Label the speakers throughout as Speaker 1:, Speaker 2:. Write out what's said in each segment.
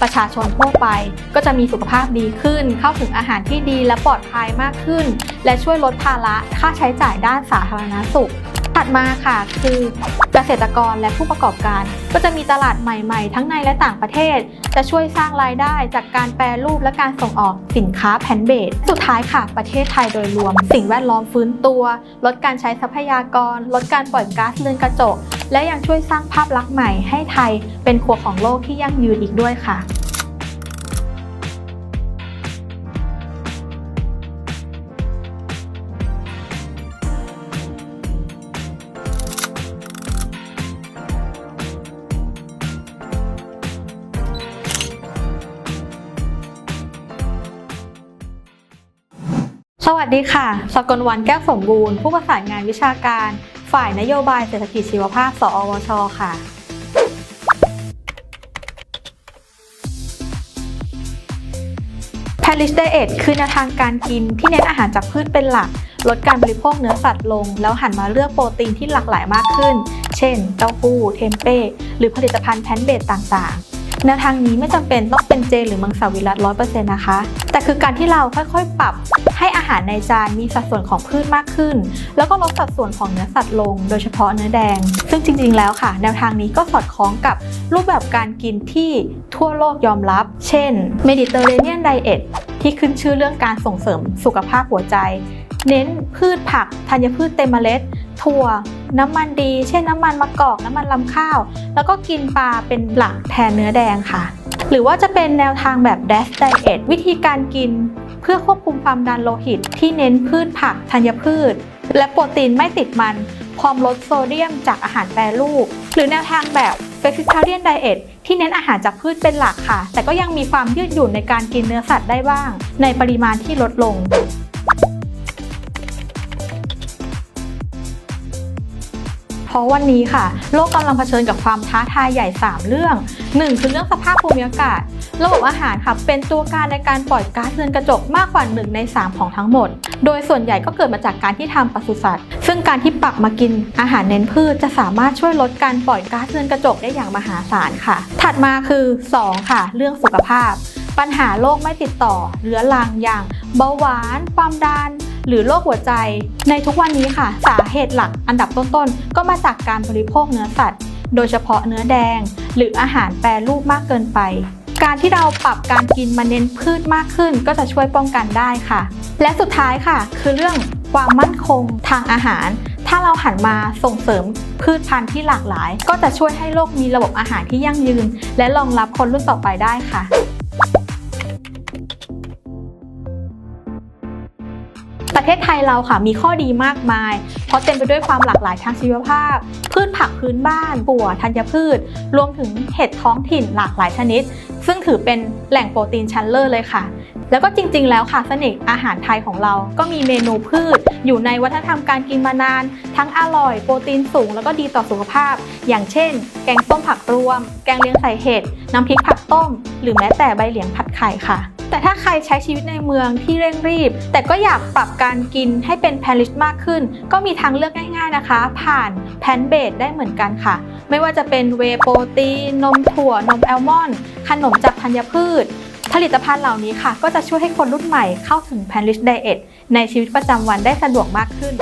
Speaker 1: ประชาชนทั่วไป ก็จะมีสุขภาพดีขึ้น เข้าถึงอาหารที่ดีและปลอดภัยมากขึ้น และช่วยลดภาระค่าใช้จ่ายด้านสาธารณสุข ถัดมาค่ะ คือเกษตรกรและผู้ประกอบการ ก็จะมีตลาดใหม่ๆ ทั้งในและต่างประเทศ จะช่วยสร้างรายได้จากการแปรรูปและการส่งออกสินค้าแพนเบดสุดท้ายค่ะ ประเทศไทยโดยรวม สิ่งแวดล้อมฟื้นตัว ลดการใช้ทรัพยากร ลดการปล่อยก๊าซเรือนกระจก และยังช่วยสร้างภาพลักษณ์ใหม่ให้ไทยเป็นครัวของโลกที่ยั่งยืนอีกด้วยค่ะ วัสดีค่ะ สกลวันแก้วสมบูรณ์ ผู้ประสานงานวิชาการ ฝ่ายนโยบายเศรษฐกิจชีวภาพ สอวช ค่ะ p a r i s Diet คือแนวทางการกินที่เน้นอาหารจากพืชเป็นหลัก ลดการบริโภคเนื้อสัตว์ลง แล้วหันมาเลือกโปรตีนที่หลากหลายมากขึ้น เช่น เต้าหู้ เทมเป้ หรือผลิตภัณฑ์แพนเบสต่างๆ แนวทางนี้ไม่จำเป็นต้องเป็นเจหรือมังสวิรัตร้อยเปอร์เซ็นต์นะคะ แต่คือการที่เราค่อยๆ ปรับให้อาหารในจานมีสัดส่วนของพืชมากขึ้น แล้วก็ลดสัดส่วนของเนื้อสัตว์ลง โดยเฉพาะเนื้อแดง ซึ่งจริงๆ แล้วค่ะ แนวทางนี้ก็สอดคล้องกับรูปแบบการกินที่ทั่วโลกยอมรับ เช่น Mediterranean Diet ที่ขึ้นชื่อเรื่องการส่งเสริมสุขภาพหัวใจ เน้นพืชผักธัญพืชเต็มเมล็ด ถั่ว น้ำมันดี เช่นน้ำมันมะกอกน้ำมันลำข้าว แล้วก็กินปลาเป็นหลักแทนเนื้อแดงค่ะ หรือว่าจะเป็นแนวทางแบบ DASH Diet วิธีการกินเพื่อควบคุมความดันโลหิต ที่เน้นพืชผักธัญพืช และโปรตีนไม่ติดมันพร้อมลดโซเดียมจากอาหารแปรรูป หรือแนวทางแบบ Vegetarian Diet ที่เน้นอาหารจากพืชเป็นหลักค่ะ แต่ก็ยังมีความยืดหยุ่นในการกินเนื้อสัตว์ได้บ้าง ในปริมาณที่ลดลง ราะวันนี้ค่ะ โลกกำลังเผชิญกับความท้าทายใหญ่ 3 เรื่อง 1 คือเรื่องสภาพภูมิอากาศ ระบบอาหารค่ะเป็นตัวการในการปล่อยก๊าซเรือนกระจกมากกว่า 1 ใน 3 ของทั้งหมด โดยส่วนใหญ่ก็เกิดมาจากการที่ทำปศุสัตว์ ซึ่งการที่ปรับมากินอาหารเน้นพืชจะสามารถช่วยลดการปล่อยก๊าซเรือนกระจกได้อย่างมหาศาลค่ะ ถัดมาคือ 2 ค่ะ เรื่องสุขภาพ ปัญหาโรคไม่ติดต่อเรื้อรังอย่าง เบาหวาน ความดัน หรือโรคหัวใจ ในทุกวันนี้ค่ะ สาเหตุหลักอันดับต้นๆ ก็มาจากการบริโภคเนื้อสัตว์ โดยเฉพาะเนื้อแดง หรืออาหารแปรรูปมากเกินไป การที่เราปรับการกินมาเน้นพืชมากขึ้น ก็จะช่วยป้องกันได้ค่ะ และสุดท้ายค่ะ คือเรื่องความมั่นคงทางอาหาร ถ้าเราหันมาส่งเสริมพืชพันธุ์ที่หลากหลาย ก็จะช่วยให้โลกมีระบบอาหารที่ยั่งยืน และรองรับคนรุ่นต่อไปได้ค่ะ ทศไทยเราค่ะมีข้อดีมากมาย เพราะเต็มไปด้วยความหลากหลายทางชีวภาพ พืชผักพื้นบ้านปัวธัญพืช รวมถึงเห็ดท้องถิ่นหลากหลายชนิด ซึ่งถือเป็นแหล่งโปรตีนชั้นเลิศเลยค่ะ แล้วก็จริงๆ แล้วค่ะเสน่ห์อาหารไทยของเรา ก็มีเมนูพืช อยู่ในวัฒนธรรมการกินมานาน ทั้งอร่อย โปรตีนสูง แล้วก็ดีต่อสุขภาพ อย่างเช่น แกงส้มผักรวม แกงเลียงใส่เห็ดน้ำพริกผักต้ม หรือแม้แต่ใบเหลียงผัดไข่ค่ะ แต่ถ้าใครใช้ชีวิตในเมืองที่เร่งรีบ แต่ก็อยากปรับการกินให้เป็นแพลิชมากขึ้น ก็มีทางเลือกง่ายๆนะคะ ผ่านแพนเบดได้เหมือนกันค่ะ ไม่ว่าจะเป็นเวโปรตีน นมถั่ว นมแอลมอนด์ขนมจากธัญพืช ผลิตภัณฑ์เหล่านี้ค่ะ ก็จะช่วยให้คนรุ่นใหม่เข้าถึงแพนลิชไดเอทในชีวิตประจำวันได้สะดวกมากขึ้น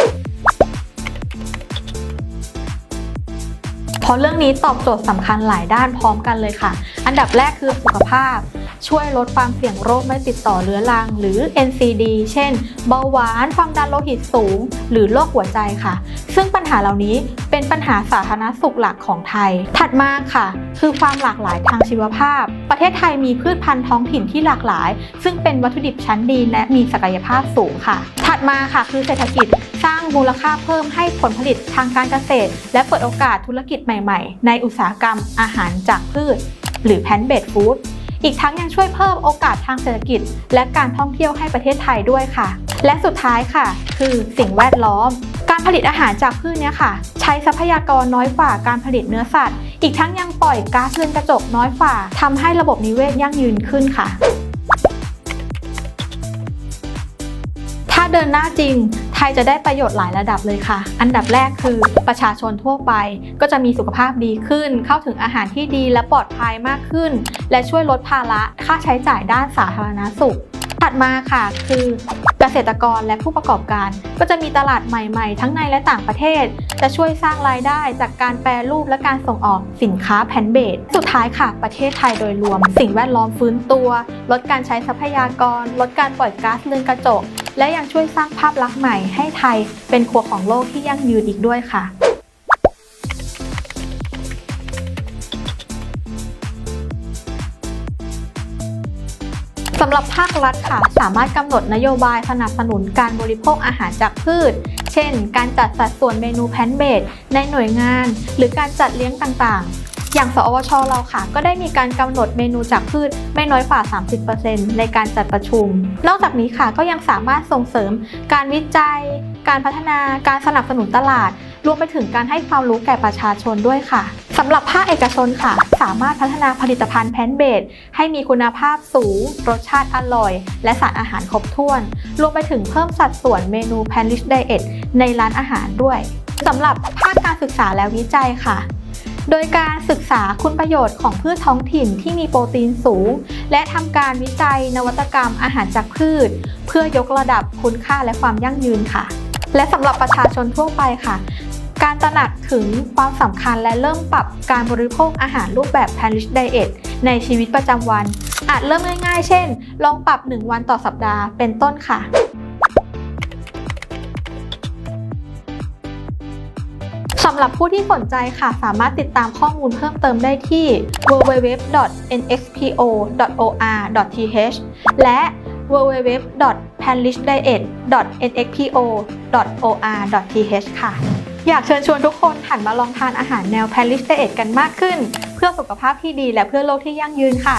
Speaker 1: เพราะเรื่องนี้ตอบโจทย์สำคัญหลายด้านพร้อมกันเลยค่ะ อันดับแรกคือสุขภาพ ช่วยลดความเสี่ยงโรคไม่ติดต่อเรื้อรัง หรือ NCD เช่น เบาหวาน ความดันโลหิตสูง หรือโรคหัวใจค่ะ ซึ่งปัญหาเหล่านี้เป็นปัญหาสาธารณสุขหลักของไทย ถัดมาค่ะ คือความหลากหลายทางชีวภาพ ประเทศไทยมีพืชพันธุ์ท้องถิ่นที่หลากหลาย ซึ่งเป็นวัตถุดิบชั้นดีและมีศักยภาพสูงค่ะ ถัดมาค่ะ คือเศรษฐกิจสร้างมูลค่าเพิ่มให้ผลผลิตทางการเกษตร และเปิดโอกาสธุรกิจใหม่ ๆ ในอุตสาหกรรมอาหารจากพืช หรือแพนเบดฟู้ด อีกทั้งยังช่วยเพิ่มโอกาสทางเศรษฐกิจ และการท่องเที่ยวให้ประเทศไทยด้วยค่ะ และสุดท้ายค่ะ คือสิ่งแวดล้อม การผลิตอาหารจากพืชเนี่ยค่ะ ใช้ทรัพยากรน้อยกว่าการผลิตเนื้อสัตว์ อีกทั้งยังปล่อยก๊าซเรือนกระจกน้อยกว่าทำให้ระบบนิเวศยั่งยืนขึ้นค่ะ ถ้าเดินหน้าจริง ไทยจะได้ประโยชน์หลายระดับเลยค่ะ อันดับแรกคือประชาชนทั่วไปก็จะมีสุขภาพดีขึ้น เข้าถึงอาหารที่ดีและปลอดภัยมากขึ้น และช่วยลดภาระค่าใช้จ่ายด้านสาธารณสุข ถัดมาค่ะ คือเกษตรกรและผู้ประกอบการ ก็จะมีตลาดใหม่ๆ ทั้งในและต่างประเทศ จะช่วยสร้างรายได้จากการแปรรูปและการส่งออกสินค้าแพนเบดสุดท้ายค่ะ ประเทศไทยโดยรวม สิ่งแวดล้อมฟื้นตัว ลดการใช้ทรัพยากร ลดการปล่อยก๊าซเรือนกระจก และยังช่วยสร้างภาพลักษณ์ใหม่ให้ไทยเป็นครัวของโลกที่ยั่งยืนอีกด้วยค่ะสำหรับภาครัฐค่ะ สามารถกำหนดนโยบายสนับสนุนการบริโภคอาหารจากพืช เช่น การจัดสัดส่วนเมนูแพนเบดในหน่วยงาน หรือการจัดเลี้ยงต่าง อย่างสอวชเราค่ะ ก็ได้มีการกำหนดเมนูจากพืชไม่น้อยกว่า 30%ในการจัดประชุม นอกจากนี้ค่ะก็ยังสามารถส่งเสริม การวิจัย การพัฒนาการสนับสนุนตลาด รวมไปถึงการให้ความรู้แก่ประชาชนด้วยค่ะสำหรับภาคเอกชนค่ะ สามารถพัฒนาผลิตภัณฑ์แพนเบดให้มีคุณภาพสูง รสชาติอร่อย และสารอาหารครบถ้วน รวมไปถึงเพิ่มสัดส่วนเมนูแพนลิชไดเอทในร้านอาหารด้วยสำหรับภาคการศึกษาและวิจัยค่ะ โดยการศึกษาคุณประโยชน์ของพืชท้องถิ่นที่มีโปรตีนสูง และทำการวิจัยนวัตกรรมอาหารจากพืช เพื่อยกระดับคุณค่าและความยั่งยืนค่ะ และสำหรับประชาชนทั่วไปค่ะ การตระหนักถึงความสำคัญและเริ่มปรับการบริโภคอาหารรูปแบบ p a n r i c h Diet ในชีวิตประจำวัน อาจเริ่มง่ายๆ เช่น ลองปรับ 1 วันต่อสัปดาห์เป็นต้นค่ะ สำหรับผู้ที่สนใจค่ะ สามารถติดตามข้อมูลเพิ่มเติมได้ที่ www.nxpo.or.th และ www.panlishdiet.nxpo.or.th ค่ะ อยากเชิญชวนทุกคนหันมาลองทานอาหารแนว Palish Diet กันมากขึ้น เพื่อสุขภาพที่ดีและเพื่อโลกที่ยั่งยืนค่ะ